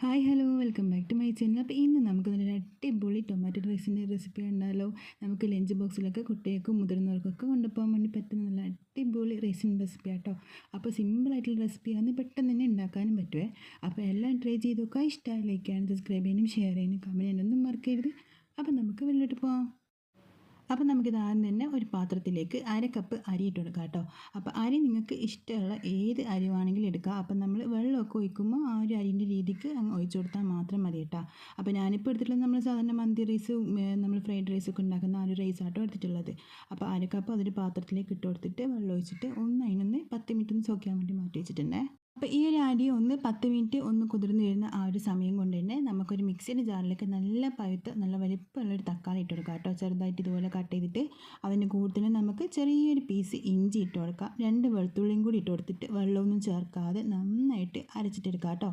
Hi hello welcome back to my channel അപ്പോൾ ഇന്ന് നമുക്ക് നല്ല അടിപൊളി ടൊമാറ്റോ റൈസിന്റെ റെസിപ്പി ഉണ്ടല്ലോ. നമുക്ക് ലഞ്ച് ബോക്സിലൊക്കെ കുട്ടികൾക്കും മുതിർന്നവർക്കൊക്കെ കൊണ്ടുപോകാൻ വേണ്ടി പറ്റുന്ന നല്ല അടിപൊളി റൈസിന്റെ റെസിപ്പി ആട്ടോ. അപ്പോൾ സിമ്പിളായിട്ടുള്ള റെസിപ്പിയാണ് പെട്ടെന്ന് തന്നെ ഉണ്ടാക്കാനും പറ്റുമേ അപ്പോൾ എല്ലാം ട്രൈ ചെയ്ത് നോക്കുക. ഇഷ്ടമായി ലൈക്ക് ചെയ്യാനും സബ്സ്ക്രൈബ് ചെയ്യാനും ഷെയർ ചെയ്യാനും കമന്റ് ചെയ്യാനൊന്നും മറക്കരുത്. അപ്പോൾ നമുക്ക് വെള്ളോട്ട് പോകാം അപ്പോൾ നമുക്കിത് ആദ്യം തന്നെ ഒരു പാത്രത്തിലേക്ക് അര കപ്പ് അരി ഇട്ട് കൊടുക്കാം കേട്ടോ. അപ്പോൾ അരി നിങ്ങൾക്ക് ഇഷ്ടമുള്ള ഏത് അരി വേണമെങ്കിലും എടുക്കാം. അപ്പം നമ്മൾ വെള്ളമൊക്കെ ഒഴിക്കുമ്പോൾ ആ ഒരു അരിന്റെ രീതിക്ക് അങ്ങ് ഒഴിച്ചു കൊടുത്താൽ മാത്രം മതി കേട്ടോ. അപ്പോൾ ഞാനിപ്പോൾ എടുത്തിട്ടുള്ളത് നമ്മൾ സാധാരണ മന്തി റൈസ് നമ്മൾ ഫ്രൈഡ് റൈസ് ഒക്കെ ഉണ്ടാക്കുന്ന ആ ഒരു റൈസ് ആട്ടോ എടുത്തിട്ടുള്ളത്. അപ്പോൾ അര കപ്പ് അതൊരു പാത്രത്തിലേക്ക് ഇട്ട് കൊടുത്തിട്ട് വെള്ളം ഒഴിച്ചിട്ട് ഒന്ന് അതിനൊന്ന് പത്ത് മിനിറ്റ് ഒന്ന് സോക്കാൻ വേണ്ടി മാറ്റി വെച്ചിട്ടുണ്ടേ. അപ്പോൾ ഈ ഒരു അരി ഒന്ന് പത്ത് മിനിറ്റ് ഒന്ന് കുതിർന്ന് വരുന്ന ആ ഒരു സമയം കൊണ്ട് തന്നെ നമുക്കൊരു മിക്സിയുടെ ജാറിലേക്ക് നല്ല പഴുത്ത് നല്ല വലിപ്പമുള്ളൊരു തക്കാളി ഇട്ട് കൊടുക്കുക കേട്ടോ. ചെറുതായിട്ട് ഇതുപോലെ കട്ട് ചെയ്തിട്ട് അതിന് കൂടുതൽ നമുക്ക് ചെറിയൊരു പീസ് ഇഞ്ചി ഇട്ട് കൊടുക്കാം. രണ്ട് വെളുത്തുള്ളിയും കൂടി ഇട്ട് കൊടുത്തിട്ട് വെള്ളമൊന്നും ചേർക്കാതെ നന്നായിട്ട് അരച്ചിട്ടെടുക്കാം കേട്ടോ.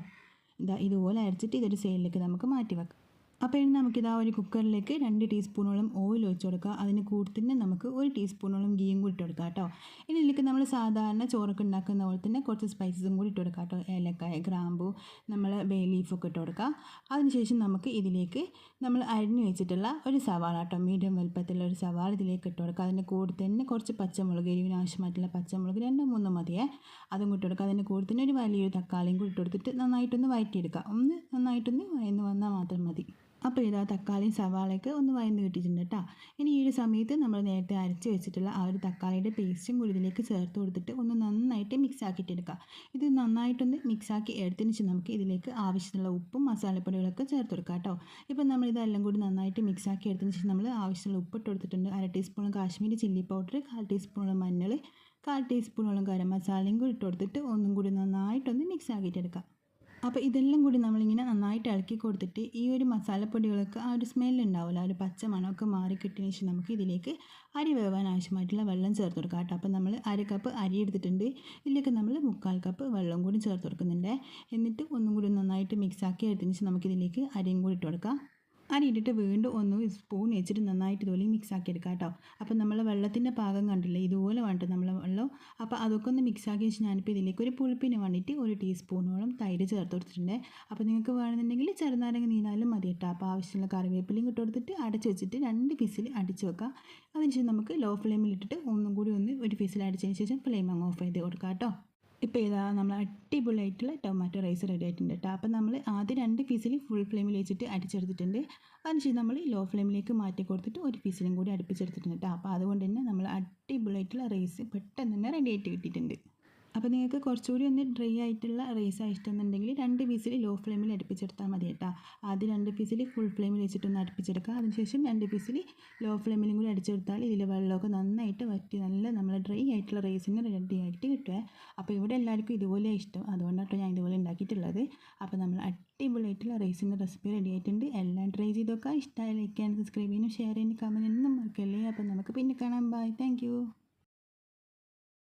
ഇതാ ഇതുപോലെ അരച്ചിട്ട് ഇതൊരു സൈഡിലേക്ക് നമുക്ക് മാറ്റി വെക്കാം. അപ്പോൾ ഇനി നമുക്കിതാ ഒരു കുക്കറിലേക്ക് രണ്ട് ടീസ്പൂണോളം ഓയിൽ ഒഴിച്ച് കൊടുക്കുക. അതിന് കൂടി തന്നെ നമുക്ക് ഒരു ടീസ്പൂണോളം ഗീയും കൂടി ഇട്ട് കൊടുക്കുക കേട്ടോ. ഇനി ഇതിലേക്ക് നമ്മൾ സാധാരണ ചോറൊക്കെ ഉണ്ടാക്കുന്ന പോലെ തന്നെ കുറച്ച് സ്പൈസസും കൂടി ഇട്ട് കൊടുക്കുക കേട്ടോ. ഏലക്കായ ഗ്രാമ്പു നമ്മൾ ബേ ലീഫൊക്കെ ഇട്ട് കൊടുക്കുക അതിനുശേഷം നമുക്ക് ഇതിലേക്ക് നമ്മൾ അരിഞ്ഞു വെച്ചിട്ടുള്ള ഒരു സവാള കേട്ടോ മീഡിയം വലുപ്പത്തിലുള്ള ഒരു സവാള ഇതിലേക്ക് ഇട്ട് കൊടുക്കുക അതിന്റെ കൂടെ തന്നെ കുറച്ച് പച്ചമുളക് എരിവിന് ആവശ്യമായിട്ടുള്ള പച്ചമുളക് രണ്ടോ മൂന്നോ മതിയേ. അതും കൂട്ടി കൊടുക്കുക അതിന്റെ കൂടെ തന്നെ ഒരു വലിയൊരു തക്കാളിയും കൂടി ഇട്ട് കൊടുത്തിട്ട് നന്നായിട്ടൊന്ന് വഴറ്റിയെടുക്കുക ഒന്ന് നന്നായിട്ടൊന്ന് വയന്ന് വന്നാൽ മാത്രം മതി. അപ്പോൾ ഇതാ തക്കാളിയും സവാളയൊക്കെ ഒന്ന് വയന്ന് കിട്ടിയിട്ടുണ്ട് കേട്ടോ. ഇനി ഈ ഒരു സമയത്ത് നമ്മൾ നേരത്തെ അരച്ച് വെച്ചിട്ടുള്ള ആ ഒരു തക്കാളിയുടെ പേസ്റ്റും കൂടി ഇതിലേക്ക് ചേർത്ത് കൊടുത്തിട്ട് ഒന്ന് നന്നായിട്ട് മിക്സ് ആക്കിയിട്ടെടുക്കുക ഇത് നന്നായിട്ടൊന്ന് മിക്സ് ആക്കി എടുത്തതിന് ശേഷം നമുക്ക് ഇതിലേക്ക് ആവശ്യത്തിനുള്ള ഉപ്പും മസാലപ്പൊടികളൊക്കെ ചേർത്ത് കൊടുക്കാം കേട്ടോ. ഇപ്പം നമ്മൾ ഇതെല്ലാം കൂടി നന്നായിട്ട് മിക്സ് ആക്കി എടുത്തതിന് ശേഷം നമ്മൾ ആവശ്യമുള്ള ഉപ്പ് ഇട്ട് കൊടുത്തിട്ടുണ്ട്. അര ടീസ്പൂൺ കാശ്മീരി ചില്ലി പൗഡർ കാൽ ടീസ്പൂൺ മഞ്ഞൾ കാൽ ടീസ്പൂണോളം ഗരം മസാലയും കൂടി ഇട്ട് കൊടുത്തിട്ട് ഒന്നും കൂടി നന്നായിട്ടൊന്ന് മിക്സ് ആക്കിയിട്ടെടുക്കാം അപ്പോൾ ഇതെല്ലാം കൂടി നമ്മളിങ്ങനെ നന്നായിട്ട് ഇളക്കി കൊടുത്തിട്ട് ഈ ഒരു മസാലപ്പൊടികളൊക്കെ ആ ഒരു സ്മെല്ലുണ്ടാവില്ല ആ ഒരു പച്ച മണമൊക്കെ മാറി കിട്ടിയതിന് ശേഷം നമുക്ക് ഇതിലേക്ക് അരി വേവാൻ ആവശ്യമായിട്ടുള്ള വെള്ളം ചേർത്ത് കൊടുക്കാം കേട്ടോ. അപ്പോൾ നമ്മൾ അര കപ്പ് അരി എടുത്തിട്ടുണ്ട്. ഇതിലേക്ക് നമ്മൾ മുക്കാൽ കപ്പ് വെള്ളം കൂടി ചേർത്ത് കൊടുക്കുന്നുണ്ട്. എന്നിട്ട് ഒന്നും കൂടി നന്നായിട്ട് മിക്സാക്കി എടുത്തതിന് ശേഷം നമുക്കിതിലേക്ക് അരിയും കൂടി ഇട്ട് കൊടുക്കാം. അരി ഇട്ടിട്ട് വീണ്ടും ഒന്ന് സ്പൂൺ വെച്ചിട്ട് നന്നായിട്ട് ഇതുപോലെ മിക്സ് ആക്കി എടുക്കാം കേട്ടോ. അപ്പോൾ നമ്മൾ വെള്ളത്തിന്റെ പാകം കണ്ടില്ലേ? ഇതുപോലെ വേണ്ട നമ്മൾ വെള്ളം. അപ്പോൾ അതൊക്കെ ഒന്ന് മിക്സ് ആക്കി വെച്ച് ഞാനിപ്പോൾ ഇതിലേക്ക് ഒരു പുളിപ്പിന് വേണ്ടിയിട്ട് ഒരു ടീസ്പൂണോളം തൈര് ചേർത്ത് കൊടുത്തിട്ടുണ്ട്. അപ്പോൾ നിങ്ങൾക്ക് വേണമെന്നുണ്ടെങ്കിൽ ചെറുനാരങ്ങ നീനാലും മതി കേട്ടോ. അപ്പോൾ ആവശ്യമുള്ള കറിവേപ്പിലയും ഇട്ട് കൊടുത്തിട്ട് അടച്ച് വെച്ചിട്ട് രണ്ട് പീസിൽ അടിച്ച് വെക്കാം. അതിനുശേഷം നമുക്ക് ലോ ഫ്ലെയിമിൽ ഇട്ടിട്ട് ഒന്നും കൂടി ഒന്ന് ഒരു പീസിൽ അടിച്ചതിന് ശേഷം ഫ്ലെയിം അങ്ങ് ഓഫ് ചെയ്ത് കൊടുക്കാം കേട്ടോ. ഇപ്പോൾ ഇതാ നമ്മൾ അടിപൊളിയായിട്ടുള്ള ടൊമാറ്റോ റൈസ് റെഡി ആയിട്ടുണ്ട് കേട്ടോ അപ്പം നമ്മൾ ആദ്യം രണ്ട് പീസിൽ ഫുൾ ഫ്ലെയിമിൽ വെച്ചിട്ട് അടിച്ചെടുത്തിട്ടുണ്ട്. അതിനുശേഷം നമ്മൾ ലോ ഫ്ലെയിമിലേക്ക് മാറ്റി കൊടുത്തിട്ട് ഒരു പീസിലും കൂടി അടുപ്പിച്ചെടുത്തിട്ടുണ്ട് കേട്ടോ അപ്പോൾ അതുകൊണ്ട് തന്നെ നമ്മൾ അടിപൊളിയായിട്ടുള്ള റൈസ് പെട്ടെന്ന് തന്നെ റെഡി ആയിട്ട് കിട്ടിയിട്ടുണ്ട്. അപ്പോൾ നിങ്ങൾക്ക് കുറച്ചുകൂടി ഒന്ന് ഡ്രൈ ആയിട്ടുള്ള റൈസ് ഇഷ്ടമെന്നുണ്ടെങ്കിൽ രണ്ട് പീസിൽ ലോ ഫ്ലെയിമിൽ അടുപ്പിച്ചെടുത്താൽ മതി കേട്ടോ. ആദ്യം രണ്ട് പീസിൽ ഫുൾ ഫ്ലെയിമിൽ വെച്ചിട്ടൊന്ന് അടുപ്പിച്ചെടുക്കുക. അതിനുശേഷം രണ്ട് പീസിൽ ലോ ഫ്ലെയിമിലും കൂടി അടിച്ചെടുത്താൽ ഇതിൽ വെള്ളമൊക്കെ നന്നായിട്ട് വറ്റി നല്ല നമ്മൾ ഡ്രൈ ആയിട്ടുള്ള റൈസിന് റെഡി ആയിട്ട് കിട്ടുക. അപ്പോൾ ഇവിടെ എല്ലാവർക്കും ഇതുപോലെ ഇഷ്ടം. അതുകൊണ്ടാണ് ഞാൻ ഇതുപോലെ ഉണ്ടാക്കിയിട്ടുള്ളത്. അപ്പോൾ നമ്മൾ അടിപൊളിയായിട്ടുള്ള റൈസിന്റെ റെസിപ്പി റെഡി ആയിട്ടുണ്ട്. എല്ലാം ട്രൈ ചെയ്തൊക്കെ ഇഷ്ടമായി ലൈക്ക് ചെയ്യാൻ സബ്സ്ക്രൈബ് ചെയ്യാനും ഷെയർ ചെയ്യാനും കമന്റ് ഒന്നും മറക്കല്ലേ. അപ്പോൾ നമുക്ക് പിന്നെ കാണാം. Bye thank